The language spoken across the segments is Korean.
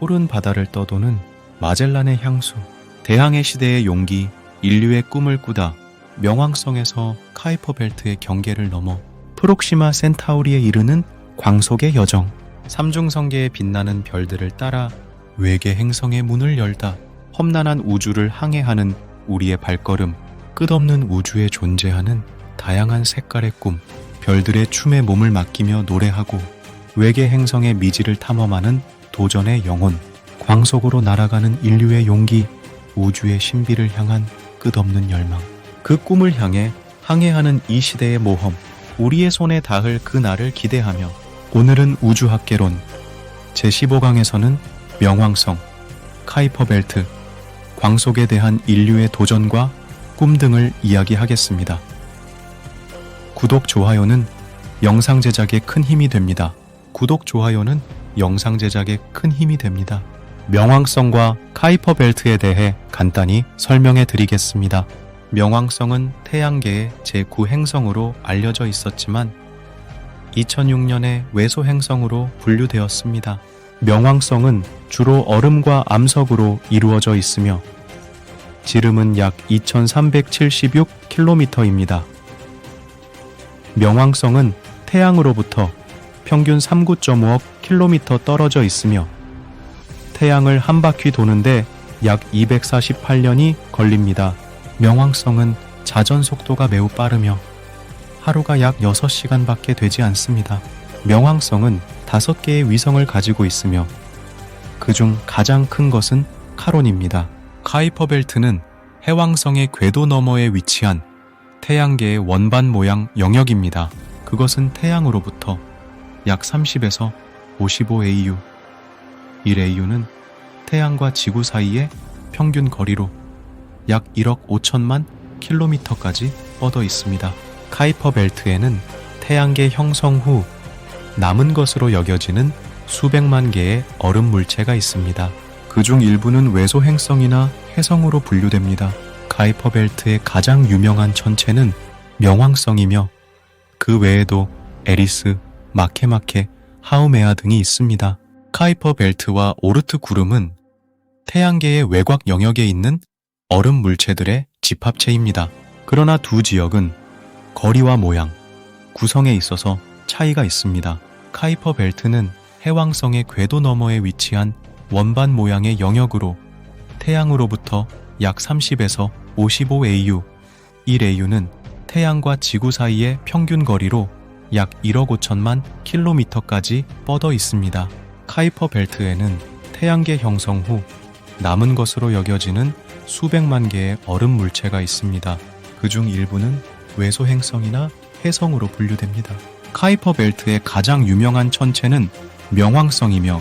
푸른 바다를 떠도는 마젤란의 향수, 대항해 시대의 용기, 인류의 꿈을 꾸다 명왕성에서 카이퍼 벨트의 경계를 넘어 프록시마 센타우리에 이르는 광속의 여정, 삼중성계에 빛나는 별들을 따라 외계 행성의 문을 열다 험난한 우주를 항해하는 우리의 발걸음, 끝없는 우주에 존재하는 다양한 색깔의 꿈, 별들의 춤에 몸을 맡기며 노래하고 외계 행성의 미지를 탐험하는 도전의 영혼, 광속으로 날아가는 인류의 용기, 우주의 신비를 향한 끝없는 열망. 그 꿈을 향해 항해하는 이 시대의 모험, 우리의 손에 닿을 그 날을 기대하며 오늘은 우주학개론 제15강에서는 명왕성, 카이퍼 벨트, 광속에 대한 인류의 도전과 꿈 등을 이야기하겠습니다. 구독, 좋아요는 영상 제작에 큰 힘이 됩니다. 구독, 좋아요는 영상 제작에 큰 힘이 됩니다. 명왕성과 카이퍼 벨트에 대해 간단히 설명해 드리겠습니다. 명왕성은 태양계의 제9행성으로 알려져 있었지만 2006년에 외소 행성으로 분류되었습니다. 명왕성은 주로 얼음과 암석으로 이루어져 있으며 지름은 약 2376km입니다. 명왕성은 태양으로부터 평균 39.5억 킬로미터 떨어져 있으며 태양을 한 바퀴 도는데 약 248년이 걸립니다. 명왕성은 자전 속도가 매우 빠르며 하루가 약 6시간밖에 되지 않습니다. 명왕성은 5개의 위성을 가지고 있으며 그 중 가장 큰 것은 카론입니다. 카이퍼벨트는 해왕성의 궤도 너머에 위치한 태양계의 원반 모양 영역입니다. 그것은 태양으로부터 약 30에서 55AU. 1AU는 태양과 지구 사이의 평균 거리로 약 1억 5천만 킬로미터까지 뻗어 있습니다. 카이퍼 벨트에는 태양계 형성 후 남은 것으로 여겨지는 수백만 개의 얼음 물체가 있습니다. 그중 일부는 외소 행성이나 해성으로 분류됩니다. 카이퍼 벨트의 가장 유명한 천체는 명왕성이며 그 외에도 에리스, 마케마케, 하우메아 등이 있습니다. 카이퍼 벨트와 오르트 구름은 태양계의 외곽 영역에 있는 얼음 물체들의 집합체입니다. 그러나 두 지역은 거리와 모양, 구성에 있어서 차이가 있습니다. 카이퍼 벨트는 해왕성의 궤도 너머에 위치한 원반 모양의 영역으로 태양으로부터 약 30에서 55AU, 1AU는 태양과 지구 사이의 평균 거리로 약 1억 5천만 킬로미터까지 뻗어 있습니다. 카이퍼 벨트에는 태양계 형성 후 남은 것으로 여겨지는 수백만 개의 얼음 물체가 있습니다. 그중 일부는 외소 행성이나 해성으로 분류됩니다. 카이퍼 벨트의 가장 유명한 천체는 명왕성이며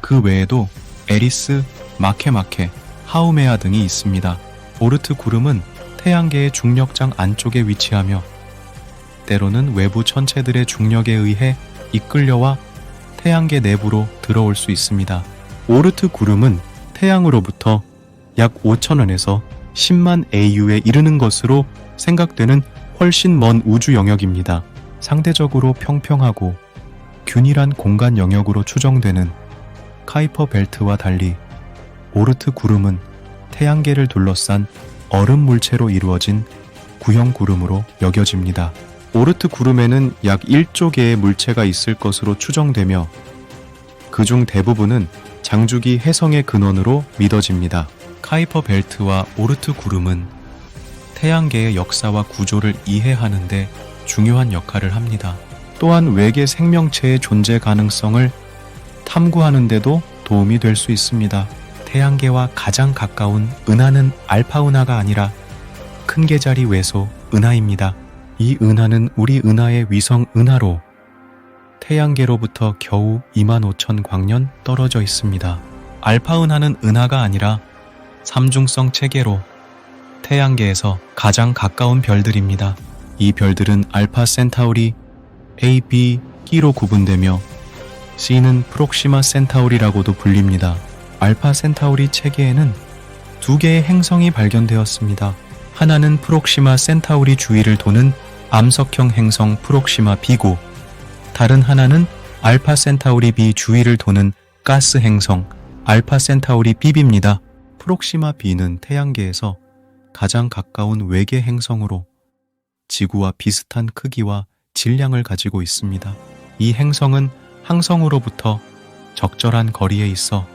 그 외에도 에리스, 마케마케, 하우메아 등이 있습니다. 오르트 구름은 태양계의 중력장 안쪽에 위치하며 때로는 외부 천체들의 중력에 의해 이끌려와 태양계 내부로 들어올 수 있습니다. 오르트 구름은 태양으로부터 약 5천원에서 10만 AU에 이르는 것으로 생각되는 훨씬 먼 우주 영역입니다. 상대적으로 평평하고 균일한 공간 영역으로 추정되는 카이퍼 벨트와 달리 오르트 구름은 태양계를 둘러싼 얼음 물체로 이루어진 구형 구름으로 여겨집니다. 오르트 구름에는 약 1조 개의 물체가 있을 것으로 추정되며 그중 대부분은 장주기 해성의 근원으로 믿어집니다. 카이퍼 벨트와 오르트 구름은 태양계의 역사와 구조를 이해하는데 중요한 역할을 합니다. 또한 외계 생명체의 존재 가능성을 탐구하는데도 도움이 될 수 있습니다. 태양계와 가장 가까운 은하는 알파 은하가 아니라 큰 계자리 외소 은하입니다. 이 은하는 우리 은하의 위성 은하로 태양계로부터 겨우 2만 5천 광년 떨어져 있습니다. 알파 은하는 은하가 아니라 삼중성 체계로 태양계에서 가장 가까운 별들입니다. 이 별들은 알파 센타우리 A, B, E로 구분되며 C는 프록시마 센타우리라고도 불립니다. 알파 센타우리 체계에는 두 개의 행성이 발견되었습니다. 하나는 프록시마 센타우리 주위를 도는 암석형 행성 프록시마 B고 다른 하나는 알파 센타우리 B 주위를 도는 가스 행성 알파 센타우리 B입니다. 프록시마 B는 태양계에서 가장 가까운 외계 행성으로 지구와 비슷한 크기와 질량을 가지고 있습니다. 이 행성은 항성으로부터 적절한 거리에 있어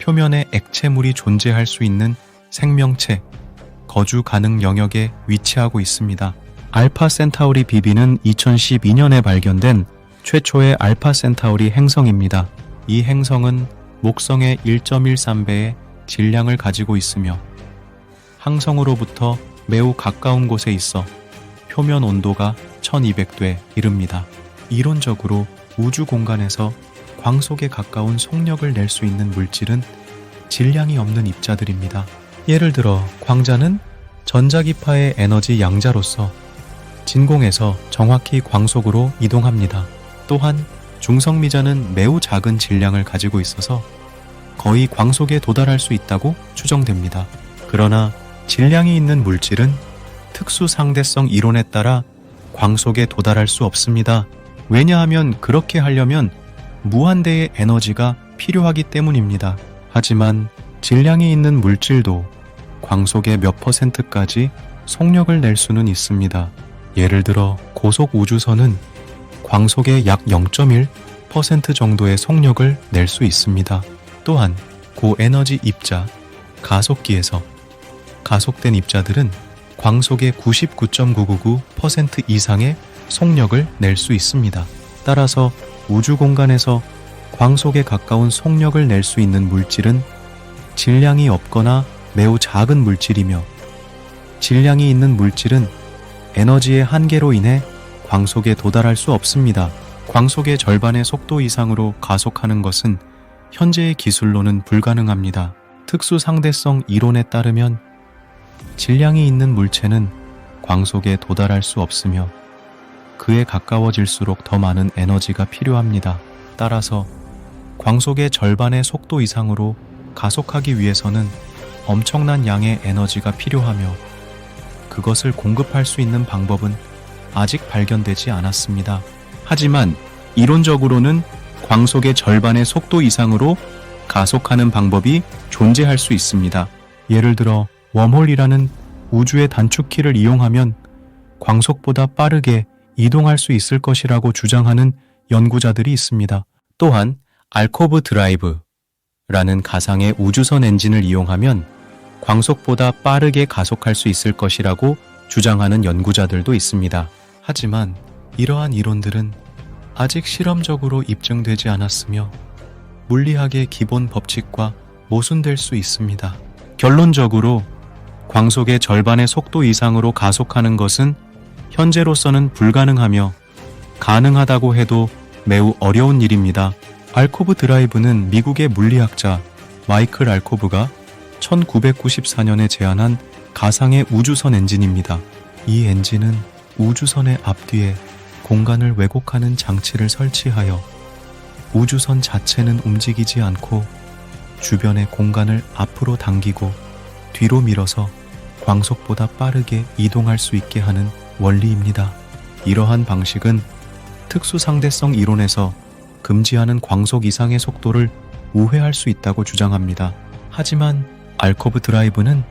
표면에 액체물이 존재할 수 있는 생명체, 거주 가능 영역에 위치하고 있습니다. 알파 센타우리 B는 2012년에 발견된 최초의 알파 센타우리 행성입니다. 이 행성은 목성의 1.13배의 질량을 가지고 있으며 항성으로부터 매우 가까운 곳에 있어 표면 온도가 1200도에 이릅니다. 이론적으로 우주 공간에서 광속에 가까운 속력을 낼 수 있는 물질은 질량이 없는 입자들입니다. 예를 들어 광자는 전자기파의 에너지 양자로서 진공에서 정확히 광속으로 이동합니다. 또한 중성미자는 매우 작은 질량을 가지고 있어서 거의 광속에 도달할 수 있다고 추정됩니다. 그러나 질량이 있는 물질은 특수 상대성 이론에 따라 광속에 도달할 수 없습니다. 왜냐하면 그렇게 하려면 무한대의 에너지가 필요하기 때문입니다. 하지만 질량이 있는 물질도 광속의 몇 퍼센트까지 속력을 낼 수는 있습니다. 예를 들어 고속 우주선은 광속의 약 0.1% 정도의 속력을 낼 수 있습니다. 또한 고에너지 입자, 가속기에서 가속된 입자들은 광속의 99.999% 이상의 속력을 낼 수 있습니다. 따라서 우주 공간에서 광속에 가까운 속력을 낼 수 있는 물질은 질량이 없거나 매우 작은 물질이며 질량이 있는 물질은 에너지의 한계로 인해 광속에 도달할 수 없습니다. 광속의 절반의 속도 이상으로 가속하는 것은 현재의 기술로는 불가능합니다. 특수 상대성 이론에 따르면 질량이 있는 물체는 광속에 도달할 수 없으며 그에 가까워질수록 더 많은 에너지가 필요합니다. 따라서 광속의 절반의 속도 이상으로 가속하기 위해서는 엄청난 양의 에너지가 필요하며 그것을 공급할 수 있는 방법은 아직 발견되지 않았습니다. 하지만 이론적으로는 광속의 절반의 속도 이상으로 가속하는 방법이 존재할 수 있습니다. 예를 들어 웜홀이라는 우주의 단축키를 이용하면 광속보다 빠르게 이동할 수 있을 것이라고 주장하는 연구자들이 있습니다. 또한 알코브 드라이브라는 가상의 우주선 엔진을 이용하면 광속보다 빠르게 가속할 수 있을 것이라고 주장하는 연구자들도 있습니다. 하지만 이러한 이론들은 아직 실험적으로 입증되지 않았으며 물리학의 기본 법칙과 모순될 수 있습니다. 결론적으로 광속의 절반의 속도 이상으로 가속하는 것은 현재로서는 불가능하며 가능하다고 해도 매우 어려운 일입니다. 알코브 드라이브는 미국의 물리학자 마이클 알코브가 1994년에 제안한 가상의 우주선 엔진입니다. 이 엔진은 우주선의 앞뒤에 공간을 왜곡하는 장치를 설치하여 우주선 자체는 움직이지 않고 주변의 공간을 앞으로 당기고 뒤로 밀어서 광속보다 빠르게 이동할 수 있게 하는 원리입니다. 이러한 방식은 특수 상대성 이론에서 금지하는 광속 이상의 속도를 우회할 수 있다고 주장합니다. 하지만 알코브 드라이브는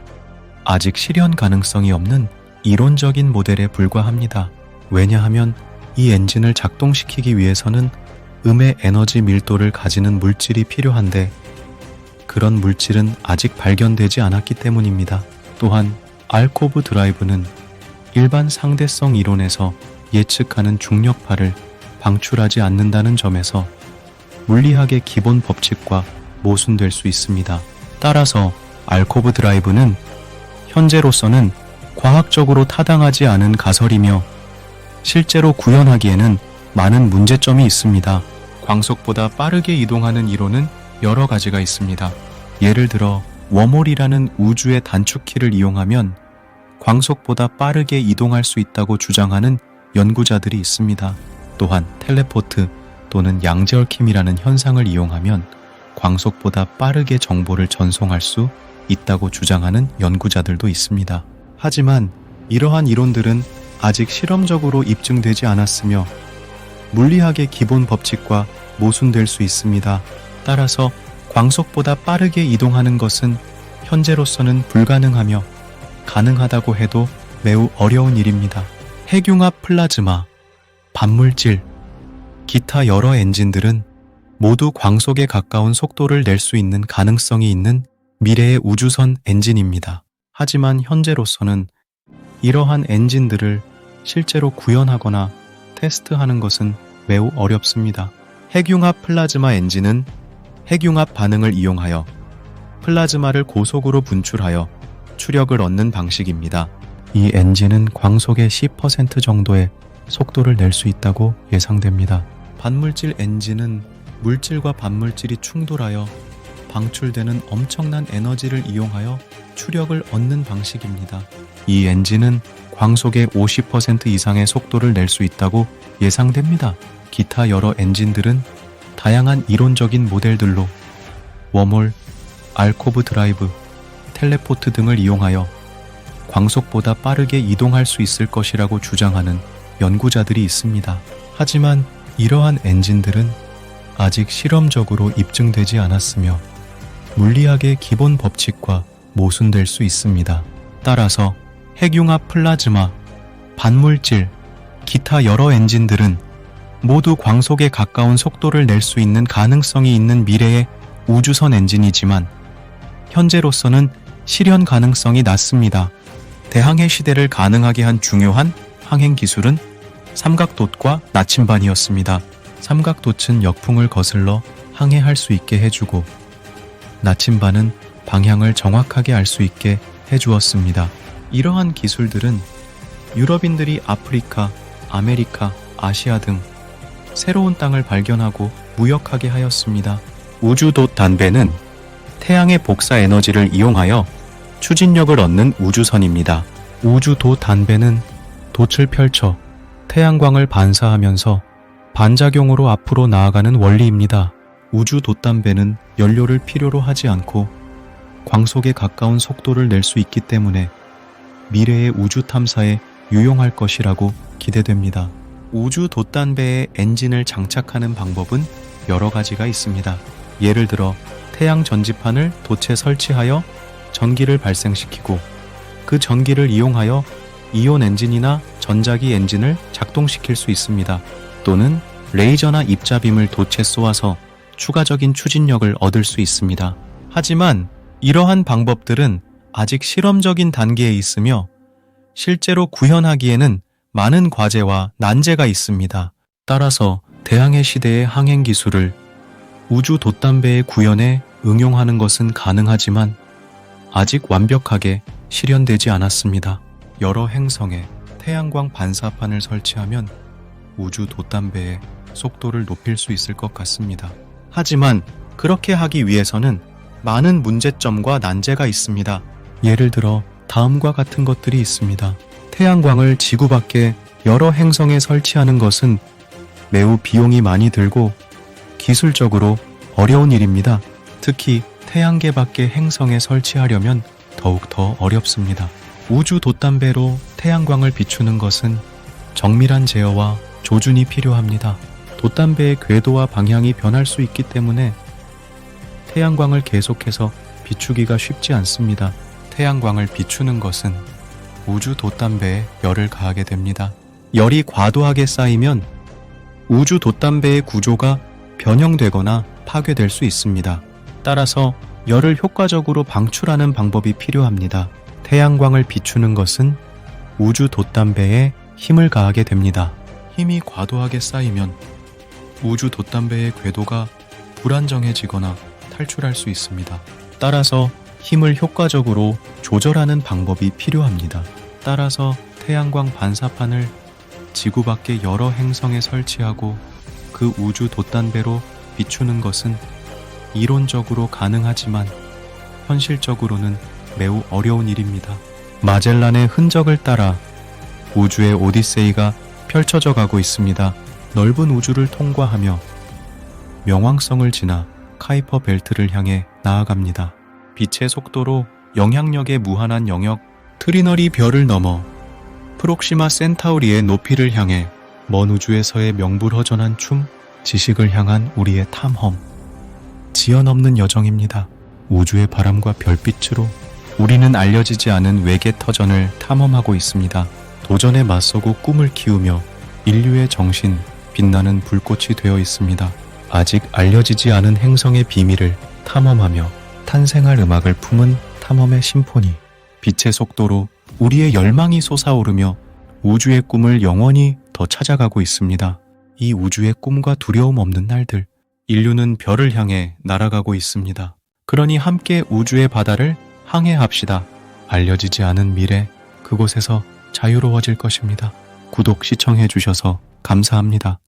아직 실현 가능성이 없는 이론적인 모델에 불과합니다. 왜냐하면 이 엔진을 작동시키기 위해서는 음의 에너지 밀도를 가지는 물질이 필요한데 그런 물질은 아직 발견되지 않았기 때문입니다. 또한 알코브 드라이브는 일반 상대성 이론에서 예측하는 중력파를 방출하지 않는다는 점에서 물리학의 기본 법칙과 모순될 수 있습니다. 따라서 알코브 드라이브는 현재로서는 과학적으로 타당하지 않은 가설이며 실제로 구현하기에는 많은 문제점이 있습니다. 광속보다 빠르게 이동하는 이론은 여러 가지가 있습니다. 예를 들어 웜홀이라는 우주의 단축키를 이용하면 광속보다 빠르게 이동할 수 있다고 주장하는 연구자들이 있습니다. 또한 텔레포트 또는 양재얽힘이라는 현상을 이용하면 광속보다 빠르게 정보를 전송할 수 있다고 주장하는 연구자들도 있습니다. 하지만 이러한 이론들은 아직 실험적으로 입증되지 않았으며 물리학의 기본 법칙과 모순될 수 있습니다. 따라서 광속보다 빠르게 이동하는 것은 현재로서는 불가능하며 가능하다고 해도 매우 어려운 일입니다. 핵융합 플라즈마, 반물질, 기타 여러 엔진들은 모두 광속에 가까운 속도를 낼 수 있는 가능성이 있는 미래의 우주선 엔진입니다. 하지만 현재로서는 이러한 엔진들을 실제로 구현하거나 테스트하는 것은 매우 어렵습니다. 핵융합 플라즈마 엔진은 핵융합 반응을 이용하여 플라즈마를 고속으로 분출하여 추력을 얻는 방식입니다. 이 엔진은 광속의 10% 정도의 속도를 낼 수 있다고 예상됩니다. 반물질 엔진은 물질과 반물질이 충돌하여 방출되는 엄청난 에너지를 이용하여 추력을 얻는 방식입니다. 이 엔진은 광속의 50% 이상의 속도를 낼 수 있다고 예상됩니다. 기타 여러 엔진들은 다양한 이론적인 모델들로 웜홀, 알코브 드라이브, 텔레포트 등을 이용하여 광속보다 빠르게 이동할 수 있을 것이라고 주장하는 연구자들이 있습니다. 하지만 이러한 엔진들은 아직 실험적으로 입증되지 않았으며 물리학의 기본 법칙과 모순될 수 있습니다. 따라서 핵융합 플라즈마, 반물질, 기타 여러 엔진들은 모두 광속에 가까운 속도를 낼 수 있는 가능성이 있는 미래의 우주선 엔진이지만 현재로서는 실현 가능성이 낮습니다. 대항해 시대를 가능하게 한 중요한 항행 기술은 삼각돛과 나침반이었습니다. 삼각돛은 역풍을 거슬러 항해할 수 있게 해주고 나침반은 방향을 정확하게 알 수 있게 해주었습니다. 이러한 기술들은 유럽인들이 아프리카, 아메리카, 아시아 등 새로운 땅을 발견하고 무역하게 하였습니다. 우주돛 단배는 태양의 복사 에너지를 이용하여 추진력을 얻는 우주선입니다. 우주돛 단배는 돛을 펼쳐 태양광을 반사하면서 반작용으로 앞으로 나아가는 원리입니다. 우주 돛담배는 연료를 필요로 하지 않고 광속에 가까운 속도를 낼 수 있기 때문에 미래의 우주 탐사에 유용할 것이라고 기대됩니다. 우주 돛단배에 엔진을 장착하는 방법은 여러 가지가 있습니다. 예를 들어 태양 전지판을 돛에 설치하여 전기를 발생시키고 그 전기를 이용하여 이온 엔진이나 전자기 엔진을 작동시킬 수 있습니다. 또는 레이저나 입자빔을 돛에 쏘아서 추가적인 추진력을 얻을 수 있습니다. 하지만 이러한 방법들은 아직 실험적인 단계에 있으며 실제로 구현하기에는 많은 과제와 난제가 있습니다. 따라서 대항해 시대의 항행 기술을 우주 돛담배의 구현에 응용하는 것은 가능하지만 아직 완벽하게 실현되지 않았습니다. 여러 행성에 태양광 반사판을 설치하면 우주 돛담배의 속도를 높일 수 있을 것 같습니다. 하지만 그렇게 하기 위해서는 많은 문제점과 난제가 있습니다. 예를 들어 다음과 같은 것들이 있습니다. 태양광을 지구 밖에 여러 행성에 설치하는 것은 매우 비용이 많이 들고 기술적으로 어려운 일입니다. 특히 태양계 밖의 행성에 설치하려면 더욱 더 어렵습니다. 우주 돛담배로 태양광을 비추는 것은 정밀한 제어와 조준이 필요합니다. 돛담배의 궤도와 방향이 변할 수 있기 때문에 태양광을 계속해서 비추기가 쉽지 않습니다. 태양광을 비추는 것은 우주 돛담배에 열을 가하게 됩니다. 열이 과도하게 쌓이면 우주 돛담배의 구조가 변형되거나 파괴될 수 있습니다. 따라서 열을 효과적으로 방출하는 방법이 필요합니다. 태양광을 비추는 것은 우주 돛담배에 힘을 가하게 됩니다. 힘이 과도하게 쌓이면 우주 돛담배의 궤도가 불안정해지거나 탈출할 수 있습니다. 따라서 힘을 효과적으로 조절하는 방법이 필요합니다. 따라서 태양광 반사판을 지구 밖의 여러 행성에 설치하고 그 우주 돛단배로 비추는 것은 이론적으로 가능하지만 현실적으로는 매우 어려운 일입니다. 마젤란의 흔적을 따라 우주의 오디세이가 펼쳐져 가고 있습니다. 넓은 우주를 통과하며 명왕성을 지나 카이퍼 벨트를 향해 나아갑니다. 빛의 속도로 영향력의 무한한 영역 트리너리 별을 넘어 프록시마 센타우리의 높이를 향해 먼 우주에서의 명불허전한 춤, 지식을 향한 우리의 탐험. 지연없는 여정입니다. 우주의 바람과 별빛으로 우리는 알려지지 않은 외계 터전을 탐험하고 있습니다. 도전에 맞서고 꿈을 키우며 인류의 정신, 빛나는 불꽃이 되어 있습니다. 아직 알려지지 않은 행성의 비밀을 탐험하며 탄생할 음악을 품은 탐험의 심포니. 빛의 속도로 우리의 열망이 솟아오르며 우주의 꿈을 영원히 더 찾아가고 있습니다. 이 우주의 꿈과 두려움 없는 날들, 인류는 별을 향해 날아가고 있습니다. 그러니 함께 우주의 바다를 항해합시다. 알려지지 않은 미래, 그곳에서 자유로워질 것입니다. 구독, 시청해 주셔서 감사합니다.